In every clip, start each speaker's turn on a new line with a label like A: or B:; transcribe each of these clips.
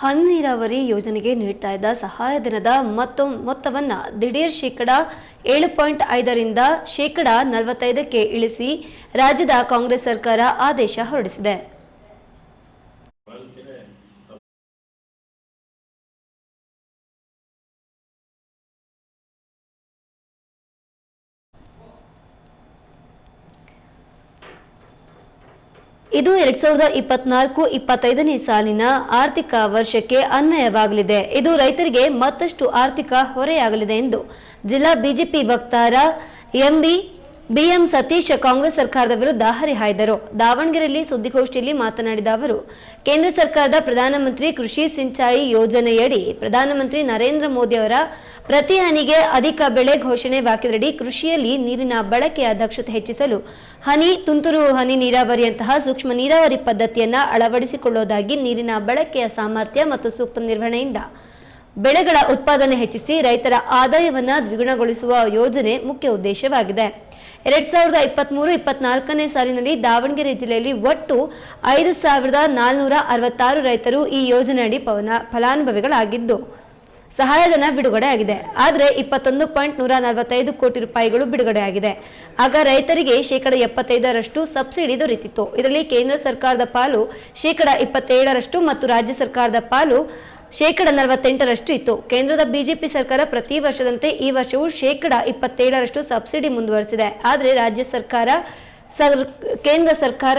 A: ಹನಿ ನೀರಾವರಿ ಯೋಜನೆಗೆ ನೀಡ್ತಾ ಇದ್ದ ಸಹಾಯಧನದ ಮೊತ್ತ, ಮೊತ್ತವನ್ನು ದಿಢೀರ್ ಶೇಕಡ ಏಳು ಪಾಯಿಂಟ್ ಐದರಿಂದ ಶೇಕಡ ನಲವತ್ತೈದಕ್ಕೆ ಇಳಿಸಿ ರಾಜ್ಯದ ಕಾಂಗ್ರೆಸ್ ಸರ್ಕಾರ ಆದೇಶ ಹೊರಡಿಸಿದೆ. ಇದು ಎರಡ್ ಸಾವಿರದ ಇಪ್ಪತ್ನಾಲ್ಕು ಇಪ್ಪತ್ತೈದನೇ ಸಾಲಿನ ಆರ್ಥಿಕ ವರ್ಷಕ್ಕೆ ಅನ್ವಯವಾಗಲಿದೆ. ಇದು ರೈತರಿಗೆ ಮತ್ತಷ್ಟು ಆರ್ಥಿಕ ಹೊರೆಯಾಗಲಿದೆ ಎಂದು ಜಿಲ್ಲಾ ಬಿಜೆಪಿ ವಕ್ತಾರ ಎಂಬಿ ಬಿಎಂ ಸತೀಶ್ ಕಾಂಗ್ರೆಸ್ ಸರ್ಕಾರದ ವಿರುದ್ಧ ಹರಿಹಾಯ್ದರು ದಾವಣಗೆರೆಯಲ್ಲಿ ಸುದ್ದಿಗೋಷ್ಠಿಯಲ್ಲಿ ಮಾತನಾಡಿದ ಅವರು, ಕೇಂದ್ರ ಸರ್ಕಾರದ ಪ್ರಧಾನಮಂತ್ರಿ ಕೃಷಿ ಸಿಂಚಾಯಿ ಯೋಜನೆಯಡಿ ಪ್ರಧಾನಮಂತ್ರಿ ನರೇಂದ್ರ ಮೋದಿ ಅವರ ಪ್ರತಿ ಹನಿಗೆ ಅಧಿಕ ಬೆಳೆ ಘೋಷಣೆ ವಾಕ್ಯದಡಿ ಕೃಷಿಯಲ್ಲಿ ನೀರಿನ ಬಳಕೆಯ ದಕ್ಷತೆ ಹೆಚ್ಚಿಸಲು ಹನಿ, ತುಂತುರು ಹನಿ ನೀರಾವರಿಯಂತಹ ಸೂಕ್ಷ್ಮ ನೀರಾವರಿ ಪದ್ಧತಿಯನ್ನ ಅಳವಡಿಸಿಕೊಳ್ಳೋದಾಗಿ ನೀರಿನ ಬಳಕೆಯ ಸಾಮರ್ಥ್ಯ ಮತ್ತು ಸೂಕ್ತ ನಿರ್ವಹಣೆಯಿಂದ ಬೆಳೆಗಳ ಉತ್ಪಾದನೆ ಹೆಚ್ಚಿಸಿ ರೈತರ ಆದಾಯವನ್ನು ದ್ವಿಗುಣಗೊಳಿಸುವ ಯೋಜನೆ ಮುಖ್ಯ ಉದ್ದೇಶವಾಗಿದೆ. ಎರಡ್ ಸಾವಿರದ ಇಪ್ಪತ್ಮೂರು, ಇಪ್ಪತ್ನಾಲ್ಕನೇ ಸಾಲಿನಲ್ಲಿ ದಾವಣಗೆರೆ ಜಿಲ್ಲೆಯಲ್ಲಿ ಒಟ್ಟು ಐದು ಸಾವಿರದ ನಾಲ್ನೂರ ಅರವತ್ತಾರು ರೈತರು ಈ ಯೋಜನೆಯಡಿ ಪವನ ಫಲಾನುಭವಿಗಳಾಗಿದ್ದು, ಸಹಾಯಧನ ಬಿಡುಗಡೆ ಆಗಿದೆ ಆದರೆ ಇಪ್ಪತ್ತೊಂದು ಪಾಯಿಂಟ್ ನೂರ ನಲವತ್ತೈದು ಕೋಟಿ ರೂಪಾಯಿಗಳು ಬಿಡುಗಡೆ ಆಗಿದೆ ಆಗ ರೈತರಿಗೆ ಶೇಕಡ ಎಪ್ಪತ್ತೈದರಷ್ಟು ಸಬ್ಸಿಡಿ ದೊರೆತಿತ್ತು. ಇದರಲ್ಲಿ ಕೇಂದ್ರ ಸರ್ಕಾರದ ಪಾಲು ಶೇಕಡ ಇಪ್ಪತ್ತೇಳರಷ್ಟು ಮತ್ತು ರಾಜ್ಯ ಸರ್ಕಾರದ ಪಾಲು ಶೇಕಡ ನಲವತ್ತೆಂಟರಷ್ಟು ಇತ್ತು ಕೇಂದ್ರದ ಬಿಜೆಪಿ ಸರ್ಕಾರ ಪ್ರತಿ ವರ್ಷದಂತೆ ಈ ವರ್ಷವೂ ಶೇಕಡ ಇಪ್ಪತ್ತೇಳರಷ್ಟು ಸಬ್ಸಿಡಿ ಮುಂದುವರೆಸಿದೆ. ಆದರೆ ರಾಜ್ಯ ಸರ್ಕಾರ ಸರ್, ಕೇಂದ್ರ ಸರ್ಕಾರ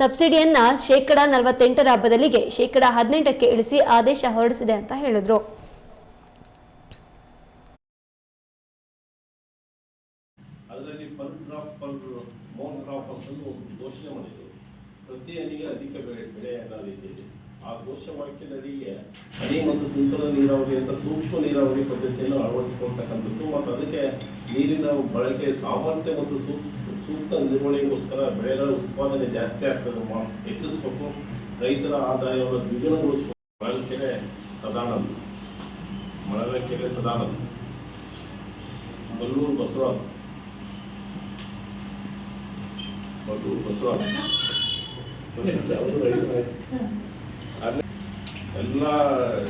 A: ಸಬ್ಸಿಡಿಯನ್ನ ಶೇಕಡ ನಲವತ್ತೆಂಟರ ಬದಲಿಗೆ ಶೇಕಡ ಹದಿನೆಂಟಕ್ಕೆ ಇಳಿಸಿ ಆದೇಶ ಹೊರಡಿಸಿದೆ ಅಂತ ಹೇಳಿದ್ರು.
B: ಪ್ರತಿ ಅಧಿಕ ಬೆಳೆ ಬೆಳೆ ಅನ್ನೋ ರೀತಿಯಲ್ಲಿ ಆ ಘೋಷವಾಕ್ಯದಡಿಗೆ ಹನಿ ಮತ್ತು ತುಂತುರು ನೀರಾವರಿ ಅಂತ ಸೂಕ್ಷ್ಮ ನೀರಾವರಿ ಪದ್ಧತಿಯನ್ನು ಅಳವಡಿಸಿಕೊಳ್ತಕ್ಕಂಥದ್ದು. ಮತ್ತು ಅದಕ್ಕೆ ನೀರಿನ ಬಳಕೆ ಸಾಮರ್ಥ್ಯ ಮತ್ತು ಸೂಕ್- ಸೂಕ್ತ ನಿರ್ವಹಣೆಗೋಸ್ಕರ ಬೆಳೆಗಳ ಉತ್ಪಾದನೆ ಜಾಸ್ತಿ ಆಗ್ತದೆ ಹೆಚ್ಚಿಸ್ಬೇಕು. ರೈತರ ಆದಾಯವನ್ನು ದ್ವಿಗುಣಗೊಳಿಸ್ಬೇಕು. ಮಳಲಕೆರೆ ಸದಾನಂದ್ ಮಳಲಕೆರೆ ಸದಾನಂದ್ ಮಲ್ಲೂರು ಬಸವರಾಜ್. ಮಲ್ಲೂರು ಬಸವರಾಜ್. ಅಲ್ಲಿ ಎಲ್ಲ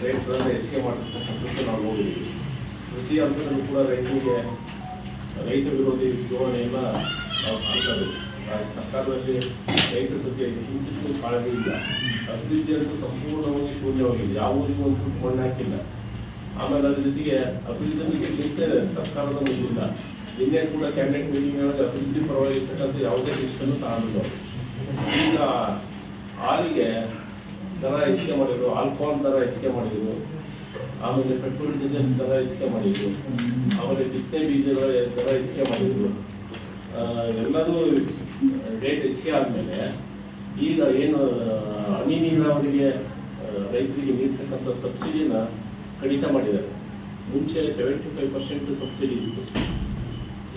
B: ರೇಟ್ಗಳನ್ನು ಹೆಚ್ಚಿಗೆ ಮಾಡತಕ್ಕಂಥದ್ದು ನಾವು ನೋಡಿದ್ದೀವಿ. ಪ್ರತಿ ಹಂತದಲ್ಲೂ ಕೂಡ ರೈತರಿಗೆ, ರೈತ ವಿರೋಧಿ ಧೋರಣೆಯನ್ನು ನಾವು ಕಾಣ್ತೇವೆ ಸರ್ಕಾರದಲ್ಲಿ ರೈತರ ಬಗ್ಗೆ ಹಿಂಸಿಸಲು ಕಾಳಜಿ ಇಲ್ಲ. ಅಭಿವೃದ್ಧಿ ಅಂತೂ ಸಂಪೂರ್ಣವಾಗಿ ಶೂನ್ಯವಾಗಿದೆ. ಯಾವ ಊರಿಗೂ ಒಂದು ಮಣ್ಣು ಹಾಕಿಲ್ಲ. ಆಮೇಲೆ ಅದ್ರ ಜೊತೆಗೆ ಅಭಿವೃದ್ಧಿ ಚಿಂತೆ ಸರ್ಕಾರದ ಮುಂದಿಲ್ಲ. ನಿನ್ನೆ ಕೂಡ ಕ್ಯಾಬಿನೆಟ್ ಮೀಟಿಂಗ್ ಒಳಗೆ ಅಭಿವೃದ್ಧಿ ಪರವಾಗಿರ್ತಕ್ಕಂಥ ಯಾವುದೇ ಡಿಸಿಷನ್ ತಗೊಂಡಿಲ್ಲ ಈಗ ಹಾಲಿಗೆ ದರ ಹೆಚ್ಚಿಗೆ ಮಾಡಿದ್ರು ಆಲ್ಕೋಹಾಲ್ ದರ ಹೆಚ್ಚಿಗೆ ಮಾಡಿದ್ರು, ಆಮೇಲೆ ಪೆಟ್ರೋಲ್ ಡೀಸೆಲ್ ದರ ಹೆಚ್ಚಿಗೆ ಮಾಡಿದ್ರು, ಆಮೇಲೆ ಬಿತ್ತನೆ ಬೀಜಗಳ ದರ ಹೆಚ್ಚಿಗೆ ಮಾಡಿದ್ರು. ಎಲ್ಲದೂ ರೇಟ್ ಹೆಚ್ಚಿಗೆ ಆದಮೇಲೆ ಈಗ ಏನು, ಹನಿ ನೀರಾವರಿಗೆ ರೈತರಿಗೆ ನೀಡ್ತಕ್ಕಂಥ ಸಬ್ಸಿಡಿನ ಕಡಿತ ಮಾಡಿದ್ದಾರೆ. ಮುಂಚೆ ಸೆವೆಂಟಿ ಫೈವ್ ಪರ್ಸೆಂಟ್ ಸಬ್ಸಿಡಿ ಇತ್ತು.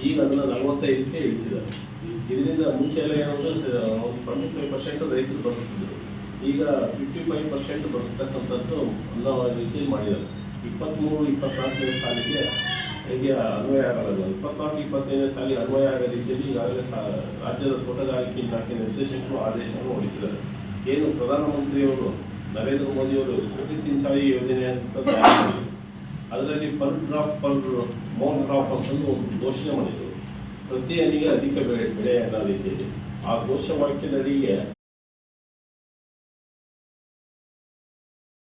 B: ಈಗ ಅದನ್ನು ನಲವತ್ತೈದಕ್ಕೆ ಇಳಿಸಿದ್ದಾರೆ. ಇದರಿಂದ ಮುಂಚೆ ಎಲ್ಲ ಏನಂದ್ರೆ ಟ್ವೆಂಟಿ ಫೈವ್ ಪರ್ಸೆಂಟ್ ರೈತರು ಬಳಸ್ತಿದ್ರು. ಈಗ ಫಿಫ್ಟಿ ಫೈವ್ ಪರ್ಸೆಂಟ್ ಬರ್ಸ್ತಕ್ಕಂಥದ್ದು ಅನ್ನೋ ರೀತಿಯಲ್ಲಿ ಮಾಡಿದ್ದಾರೆ. ಇಪ್ಪತ್ತ್ಮೂರು ಇಪ್ಪತ್ನಾಲ್ಕನೇ ಸಾಲಿಗೆ ಹೇಗೆ ಅನ್ವಯ ಆಗಲ್ಲ. ಇಪ್ಪತ್ನಾಲ್ಕು, ಇಪ್ಪತ್ತೈದನೇ ಸಾಲಿಗೆ ಅನ್ವಯ ಆಗೋ ರೀತಿಯಲ್ಲಿ ಈಗಾಗಲೇ ಸಾ ರಾಜ್ಯದ ತೋಟಗಾರಿಕೆ ಇಲಾಖೆ ನಿರ್ದೇಶಕರು ಆದೇಶವನ್ನು ಹೊರಡಿಸಿದ್ದಾರೆ. ಏನು ಪ್ರಧಾನಮಂತ್ರಿಯವರು ನರೇಂದ್ರ ಮೋದಿಯವರು ಕೃಷಿ ಸಿಂಚಾಯಿ ಯೋಜನೆ ಅಂತ ಅದರಲ್ಲಿ per drop per more drop ಅಂತಂದು ಘೋಷಣೆ ಮಾಡಿದರು. ಪ್ರತಿ ಹನಿಗೆ ಅಧಿಕ ಬೆಳೆ ಬೆಳೆ ಅನ್ನೋ ರೀತಿಯಲ್ಲಿ. ಆ ಘೋಷವಾಕ್ಯದಡಿಗೆ